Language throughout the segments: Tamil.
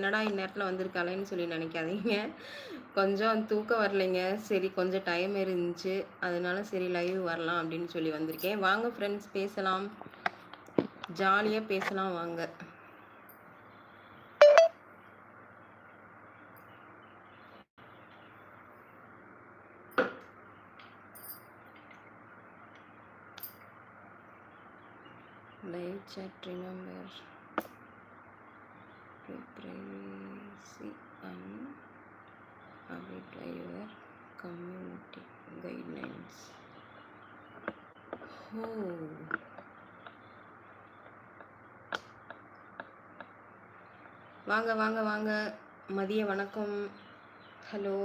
என்னடா இந்நேரத்தில் வந்திருக்காளேன்னு சொல்லி நினைக்காதீங்க. கொஞ்சம் தூக்கம் வரலைங்க. சரி கொஞ்சம் டைம் இருந்துச்சு. அதனால சரி லைவ் வரலாம் அப்படின்னு சொல்லி வந்திருக்கேன். வாங்க ஃப்ரெண்ட்ஸ் பேசலாம். ஜாலியாக பேசலாம் வாங்க. Live chat remember privacy and abide by your community guidelines oh வாங்க வாங்க வாங்க மதிய வணக்கம் ஹலோ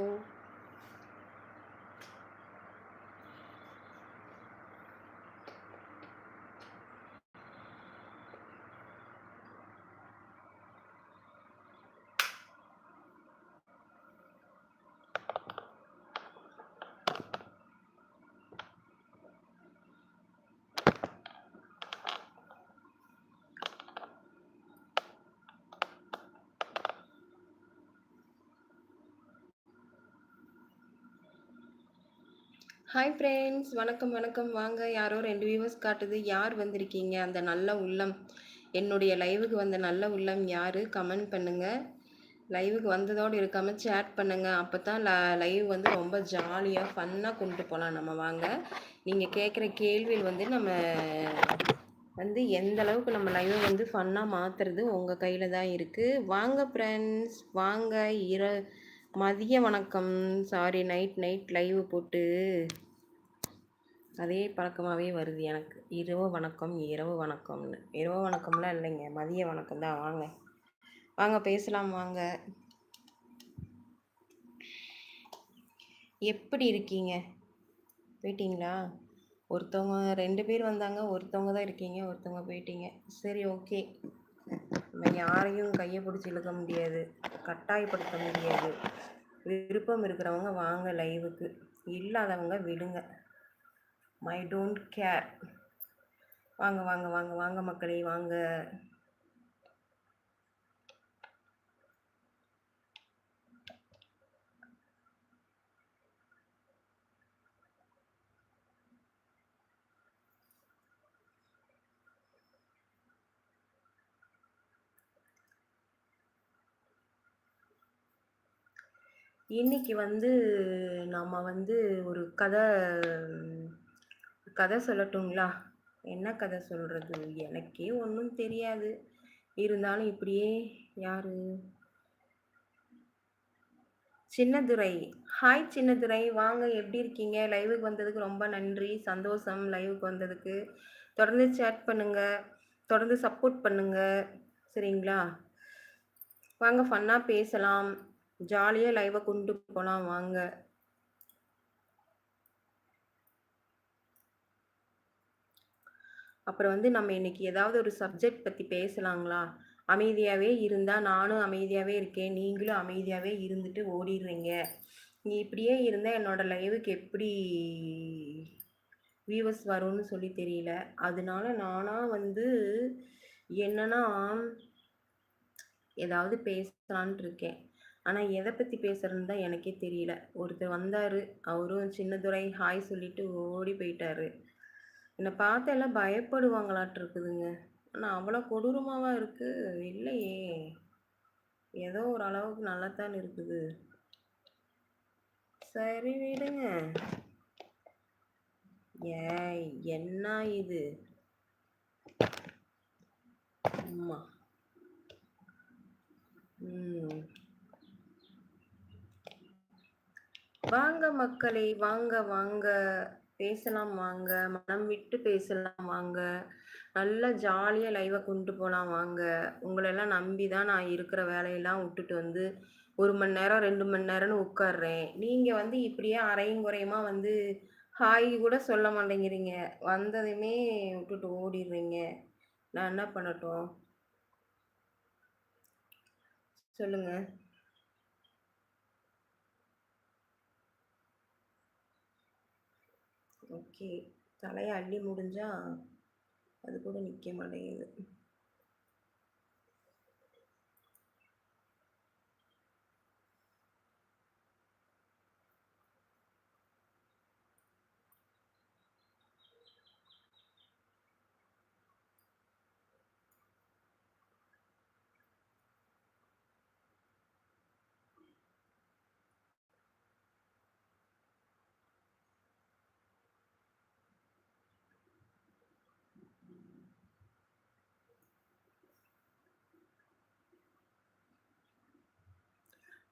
ஹாய் ஃப்ரெண்ட்ஸ் வணக்கம் வணக்கம். வாங்க யாரோ ரெண்டு வியூவர்ஸ் காட்டுது. யார் வந்திருக்கீங்க? அந்த நல்ல உள்ளம். என்னுடைய லைவுக்கு வந்த நல்ல உள்ளம் யார்? கமெண்ட் பண்ணுங்கள் லைவுக்கு வந்ததோடு இருக்காமல் சேட் பண்ணுங்கள் அப்போ தான் ல லைவ் வந்து ரொம்ப ஜாலியாக ஃபன்னாக கொண்டு போகலாம் நம்ம வாங்க. நீங்கள் கேட்குற கேள்வியில் வந்து நம்ம வந்து எந்த அளவுக்கு நம்ம லைவை வந்து ஃபன்னாக மாற்றுறது உங்கள் கையில் தான் இருக்குது வாங்க ஃப்ரெண்ட்ஸ் வாங்க. இர மதிய வணக்கம். சாரி நைட் நைட் லைவ் போட்டு. அதே பழக்கமாகவே வருது எனக்கு. இரவு வணக்கம் இரவு வணக்கம்னு. இரவு வணக்கம்லாம் இல்லைங்க. மதிய வணக்கம் தான். வாங்க. வாங்க பேசலாம் வாங்க. எப்படி இருக்கீங்க? போயிட்டீங்களா? ஒருத்தவங்க ரெண்டு பேர் வந்தாங்க. ஒருத்தவங்க தான் இருக்கீங்க. ஒருத்தவங்க போயிட்டீங்க. சரி ஓகே. நம்ம யாரையும் கையை பிடிச்சி இழுக்க முடியாது. கட்டாயப்படுத்த முடியாது. விருப்பம் இருக்கிறவங்க வாங்க லைவுக்கு இல்லாதவங்க விடுங்க. மை டோன்ட் கேர் வாங்க வாங்க வாங்க வாங்க மக்களே வாங்க. இன்னைக்கு வந்து நம்ம வந்து ஒரு கதை கதை சொல்லட்டுங்களா? என்ன கதை சொல்கிறது எனக்கே ஒன்றும் தெரியாது. இருந்தாலும் இப்படியே யார்? சின்னதுரை. ஹாய் சின்னதுரை. வாங்க எப்படி இருக்கீங்க? லைவுக்கு வந்ததுக்கு ரொம்ப நன்றி. சந்தோஷம் லைவுக்கு வந்ததுக்கு. தொடர்ந்து சேட் பண்ணுங்கள் தொடர்ந்து சப்போர்ட் பண்ணுங்கள் சரிங்களா? வாங்க ஃபன்னாக பேசலாம். ஜாலியாக லைவை கொண்டு போகலாம் வாங்க. அப்புறம் வந்து நம்ம இன்னைக்கு ஏதாவது ஒரு சப்ஜெக்ட் பற்றி பேசலாங்களா? அமைதியாகவே இருந்தால் நானும் அமைதியாகவே இருக்கேன். நீங்களும் அமைதியாகவே இருந்துட்டு ஓடிடுறீங்க. நீ இப்படியே இருந்தால் என்னோடய லைவுக்கு எப்படி வியூவர்ஸ் வரும்னு சொல்லி தெரியல. அதனால நானாக வந்து என்னன்னா ஏதாவது பேசலான் இருக்கேன். ஆனால் எதை பற்றி பேசுகிறேன்னு தான் எனக்கே தெரியல. ஒருத்தர் வந்தார். அவரும் சின்னதுரை ஹாய் சொல்லிட்டு ஓடி போயிட்டாரு. என்னை பார்த்து எல்லாம் பயப்படுவாங்களாட்டிருக்குதுங்க. ஆனால் அவ்வளோ கொடூரமாவா இருக்குது இல்லையே. ஏதோ ஒரு அளவுக்கு நல்லாத்தான் இருக்குது. சரி விடுங்க. ஏய் என்ன இது? அம்மா. ம். வாங்க மக்களை வாங்க வாங்க. பேசலாம் வாங்க மனம் விட்டு பேசலாம் வாங்க. நல்லா ஜாலியாக லைவை கொண்டு போகலாம் வாங்க. உங்களெல்லாம் நம்பி தான் நான் இருக்கிற வேலையெல்லாம் விட்டுட்டு வந்து ஒரு மணி நேரம் ரெண்டு மணி நேரம்னு உட்காடுறேன் நீங்கள் வந்து இப்படியே அரையும் குறையுமா வந்து ஹாய் கூட சொல்ல மாட்டேங்கிறீங்க. வந்ததுமே விட்டுட்டு ஓடிடுறீங்க. நான் என்ன பண்ணட்டும்? சொல்லுங்கள் ஓகே. தலையை அள்ளி முடிஞ்சால் அது கூட நிற்க மாட்டேங்குது.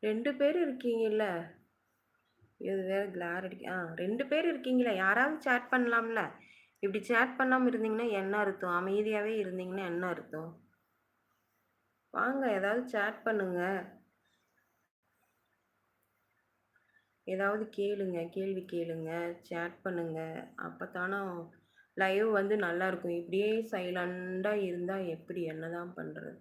ரெண்டு பேர் இருக்கீங்கல்ல? இது வேற கிளார் அடிக்க ஆ ரெண்டு பேர் இருக்கீங்களா யாராவது சேட் பண்ணலாம்ல? இப்படி சேட் பண்ணாமல் இருந்தீங்கன்னா என்ன அர்த்தம்? அமைதியாகவே இருந்தீங்கன்னா என்ன அர்த்தம்? வாங்க ஏதாவது சேட் பண்ணுங்க. ஏதாவது கேளுங்க கேள்வி கேளுங்க சேட் பண்ணுங்க. அப்போ தானே லைவ் வந்து நல்லா இருக்கும். இப்படியே சைலண்டாக இருந்தால் எப்படி? என்னதான் பண்ணுறது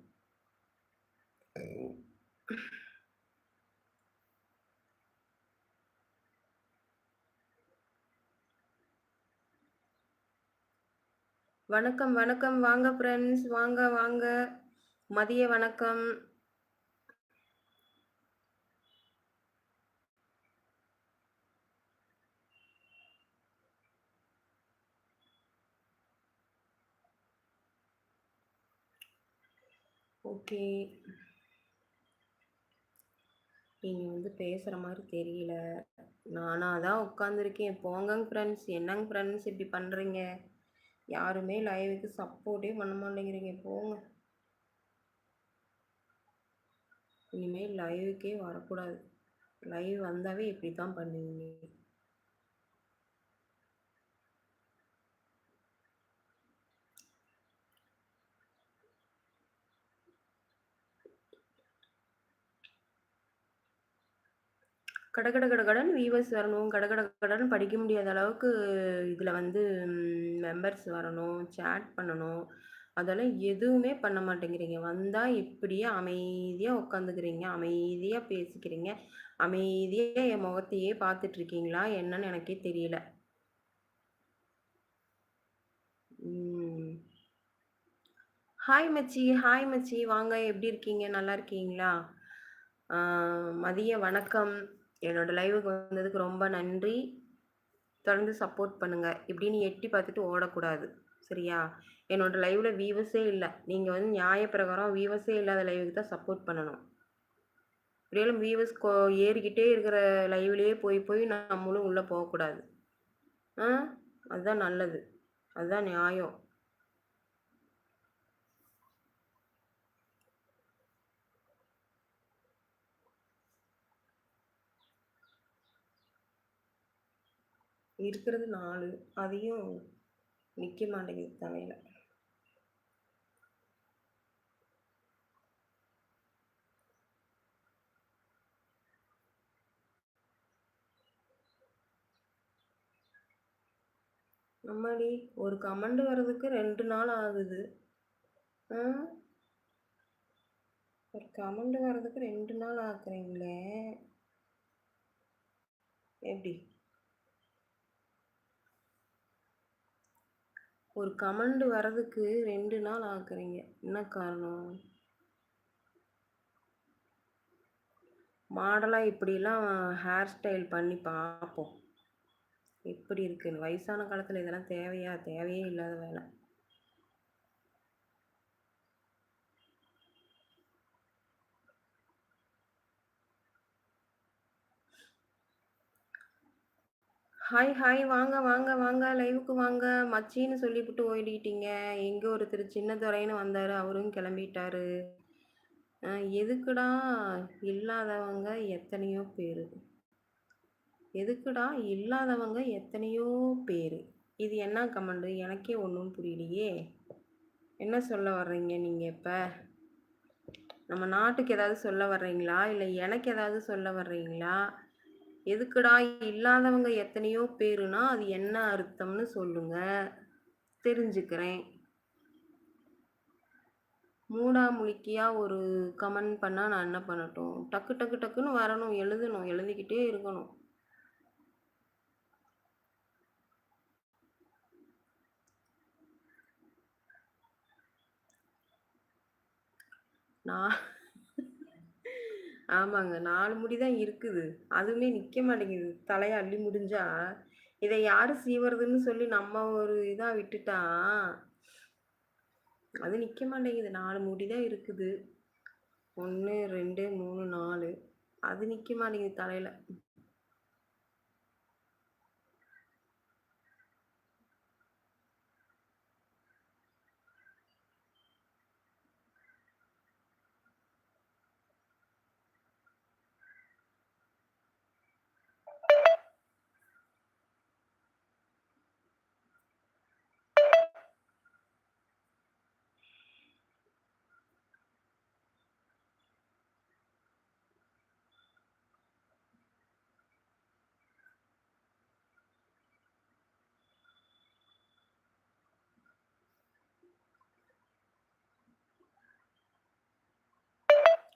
வணக்கம் வணக்கம். வாங்க ஃப்ரெண்ட்ஸ் வாங்க வாங்க. மதிய வணக்கம். ஓகே நீங்கள் வந்து பேசுகிற மாதிரி தெரியல. நானாக தான் உட்காந்துருக்கேன் போங்க ஃப்ரெண்ட்ஸ் என்னங்க ஃப்ரெண்ட்ஸ் இப்படி பண்ணுறீங்க யாருமே லைவுக்கு சப்போர்ட்டே பண்ண மாட்டேங்கிறீங்க. போங்க. இனிமேல் லைவுக்கே வரக்கூடாது. லைவ் வந்தாவே இப்படி தான் பண்ணுவீங்க. கடகட கடகடன் வியூவர்ஸ் வரணும் கடகட கடன் படிக்க முடியாத அளவுக்கு இதில் வந்து மெம்பர்ஸ் வரணும் சேட் பண்ணணும். அதெல்லாம் எதுவுமே பண்ண மாட்டேங்கிறீங்க. வந்தால் இப்படியே அமைதியாக உட்காந்துக்கிறீங்க அமைதியாக பேசிக்கிறீங்க அமைதியாக என் முகத்தையே பார்த்துட்ருக்கீங்களா என்னன்னு எனக்கே தெரியல. ஹாய் மச்சி ஹாய் மச்சி. வாங்க எப்படி இருக்கீங்க? நல்லா இருக்கீங்களா? மதிய வணக்கம். என்னோட லைவுக்கு வந்ததுக்கு ரொம்ப நன்றி. தொடர்ந்து சப்போர்ட் பண்ணுங்கள் இப்படின்னு எட்டி பார்த்துட்டு ஓடக்கூடாது. சரியா? என்னோட லைவில் வீவஸே இல்லை. நீங்கள் வந்து நியாயப்பிரகாரம் வீவஸே இல்லாத லைவுக்கு தான் சப்போர்ட் பண்ணணும். இப்படியெல்லாம் வீவஸ் கோ ஏறிக்கிட்டே இருக்கிற லைவ்லேயே போய் போய் நம்மளும் உள்ளே போகக்கூடாது. ஆ? அதுதான் நல்லது. அதுதான் நியாயம். இருக்கிறது நாலு அதையும் நிற்க மாட்டேங்குது தலையில். அம்மாடி ஒரு கமெண்ட் வர்றதுக்கு ரெண்டு நாள் ஆகுது. ஒரு கமெண்ட் வர்றதுக்கு ரெண்டு நாள் ஆக்குறீங்களே? எப்படி? ஒரு கமெண்ட் வர்றதுக்கு ரெண்டு நாள் ஆக்குறீங்க என்ன காரணம்? மாடலாக இப்படிலாம் ஹேர் ஸ்டைல் பண்ணி பார்ப்போம் எப்படி இருக்குன்னு? வயசான காலத்தில் இதெல்லாம் தேவையா? தேவையே இல்லாத வேலை. ஹாய் ஹாய் வாங்க வாங்க வாங்க. லைவுக்கு வாங்க. மச்சின்னு சொல்லிவிட்டு ஓடிக்கிட்டீங்க எங்கே ஒருத்தர் சின்ன துறைன்னு வந்தார். அவரும் கிளம்பிட்டாரு. எதுக்குடா இல்லாதவங்க எத்தனையோ பேர்? எதுக்குடா இல்லாதவங்க எத்தனையோ பேர்? இது என்ன கமெண்டு? எனக்கே ஒன்றும் புரியலையே. என்ன சொல்ல வர்றீங்க நீங்கள் இப்போ? நம்ம நாட்டுக்கு ஏதாவது சொல்ல வர்றீங்களா? இல்லை எனக்கு ஏதாவது சொல்ல வர்றீங்களா? எதுக்குடா இல்லாதவங்க எத்தனையோ பேருனா அது என்ன அர்த்தம்னு சொல்லுங்க. தெரிஞ்சுக்கிறேன். மூடாமுழிக்கியா ஒரு கமெண்ட் பண்ணால் நான் என்ன பண்ணட்டும்? டக்கு டக்கு டக்குன்னு வரணும். எழுதணும். எழுதிக்கிட்டே இருக்கணும். நான் ஆமாங்க. நாலு முடி தான் இருக்குது. அதுவுமே நிற்க மாட்டேங்குது. தலையை அள்ளி முடிஞ்சா இதை யார் சீவறதுன்னு சொல்லி நம்ம ஒரு இதாக விட்டுட்டா? அது நிற்க மாட்டேங்குது. நாலு முடி தான் இருக்குது. ஒன்று ரெண்டு மூணு நாலு. அது நிற்க மாட்டேங்குது தலையில்.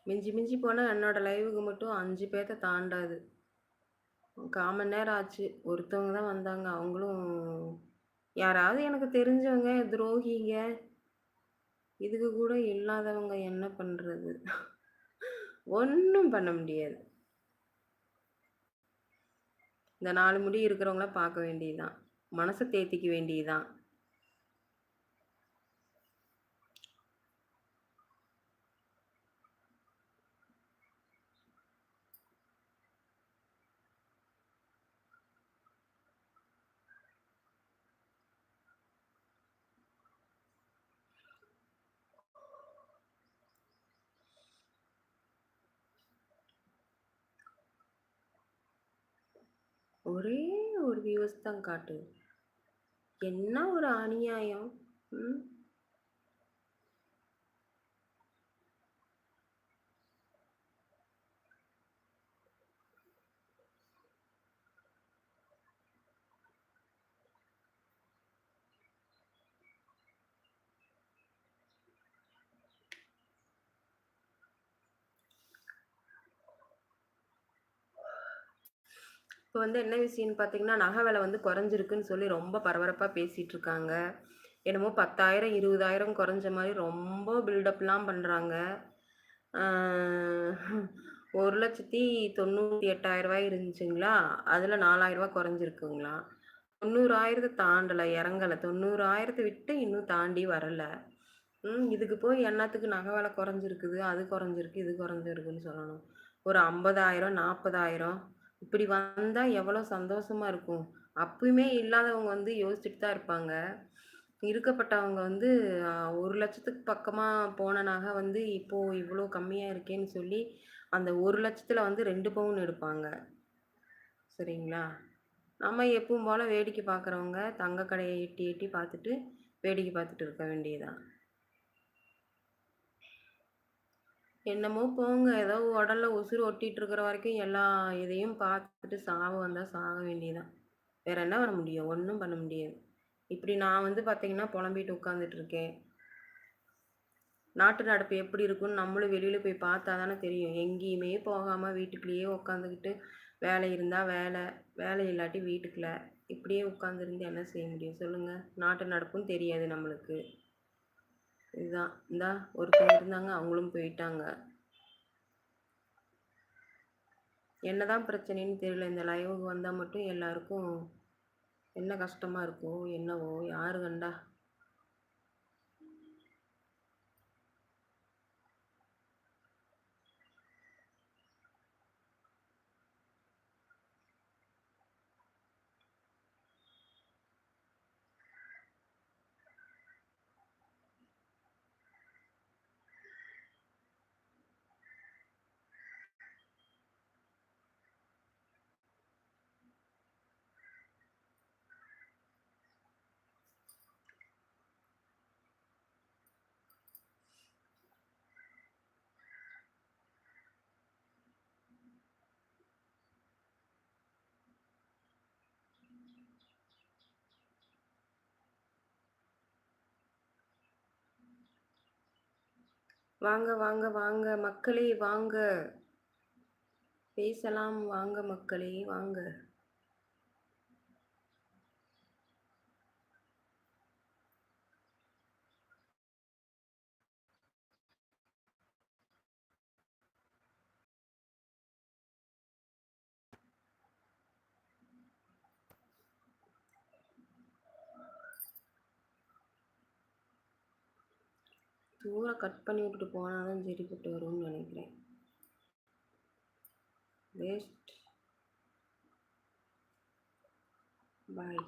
மிஞ்சி மிஞ்சி போனால் என்னோட லைவுக்கு மட்டும் அஞ்சு பேர்த்த தாண்டாது. காமன் நேரம் ஆச்சு. ஒருத்தவங்க தான் வந்தாங்க. அவங்களும் யாராவது எனக்கு தெரிஞ்சவங்க துரோகிங்க. இதுக்கு கூட இல்லாதவங்க என்ன பண்ணுறது ஒன்றும் பண்ண முடியாது. இந்த நாலு முடி இருக்கிறவங்கள பார்க்க வேண்டியதுதான். மனசை தேத்திக்க வேண்டியதுதான். ஒரே ஒரு வியூஸ் தான் காட்டு. என்ன ஒரு அநியாயம்? ம்? இப்போ வந்து என்ன விஷயம்னு பார்த்தீங்கன்னா நகை விலை வந்து குறைஞ்சிருக்குன்னு சொல்லி ரொம்ப பரபரப்பாக பேசிகிட்டு இருக்காங்க என்னமோ பத்தாயிரம் இருபதாயிரம் குறைஞ்ச மாதிரி ரொம்ப பில்டப்லாம் பண்ணுறாங்க ஒரு லட்சத்தி தொண்ணூற்றி எட்டாயிரரூபாய் இருந்துச்சுங்களா? அதில் நாலாயிரரூபா குறைஞ்சிருக்குங்களா? தொண்ணூறாயிரத்தை தாண்டலை இறங்கலை. தொண்ணூறாயிரத்தை விட்டு இன்னும் தாண்டி வரலை. ம் இதுக்கு போய் என்னத்துக்கு நகை விலை குறைஞ்சிருக்குது? அது குறைஞ்சிருக்கு இது குறைஞ்சிருக்குன்னு சொல்லணும். ஒரு ஐம்பதாயிரம் நாற்பதாயிரம் இப்படி வந்தால் எவ்வளோ சந்தோஷமா இருக்கும். அப்பயுமே இல்லாதவங்க வந்து யோசிச்சுட்டு தான் இருப்பாங்க. இருக்கப்பட்டவங்க வந்து ஒரு லட்சத்துக்கு பக்கமாக போன நகை வந்து இப்போது இவ்வளோ கம்மியாக இருக்கேன்னு சொல்லி அந்த ஒரு லட்சத்தில் வந்து ரெண்டு பவுன் எடுப்பாங்க. சரிங்களா? நம்ம எப்பவும் போல் வேடிக்கை பார்க்குறவங்க தங்க கடையை எட்டி எட்டி பார்த்துட்டு வேடிக்கை பார்த்துட்டு இருக்க வேண்டியதுதான். என்னமோ போங்க. ஏதோ உடல்ல உசுறு ஒட்டிட்டு இருக்கிற வரைக்கும் எல்லா இதையும் பார்த்துட்டு சாக வந்தால் சாக வேண்டியதான் வேற என்ன பண்ண முடியும்? ஒன்றும் பண்ண முடியாது. இப்படி நான் வந்து பார்த்தீங்கன்னா புலம்பிட்டு உட்காந்துட்டு இருக்கேன். நாட்டு நடப்பு எப்படி இருக்குன்னு நம்மளும் வெளியில் போய் பார்த்தா தானே தெரியும். எங்கேயுமே போகாமல் வீட்டுக்குள்ளேயே உட்காந்துக்கிட்டு வேலை இருந்தால் வேலை வேலை இல்லாட்டி வீட்டுக்குள்ள இப்படியே உட்காந்துருந்து என்ன செய்ய முடியும்? சொல்லுங்கள் நாட்டு நடப்பும் தெரியாது நம்மளுக்கு. இதுதான். இந்தா ஒருத்தவங்க இருந்தாங்க அவங்களும் போயிட்டாங்க. என்னதான் பிரச்சனைன்னு தெரியல. இந்த லைவுக்கு வந்தால் மட்டும் எல்லாருக்கும் என்ன கஷ்டமாக இருக்கோ என்னவோ யாரு கண்டா? வாங்க வாங்க வாங்க மக்களே வாங்க. பேசலாம் வாங்க மக்களே வாங்க. தூரம் கட் பண்ணி விட்டுட்டு போனால் தான் சரிப்பட்டு வரும்னு நினைக்கிறேன். வேஸ்ட் பாய்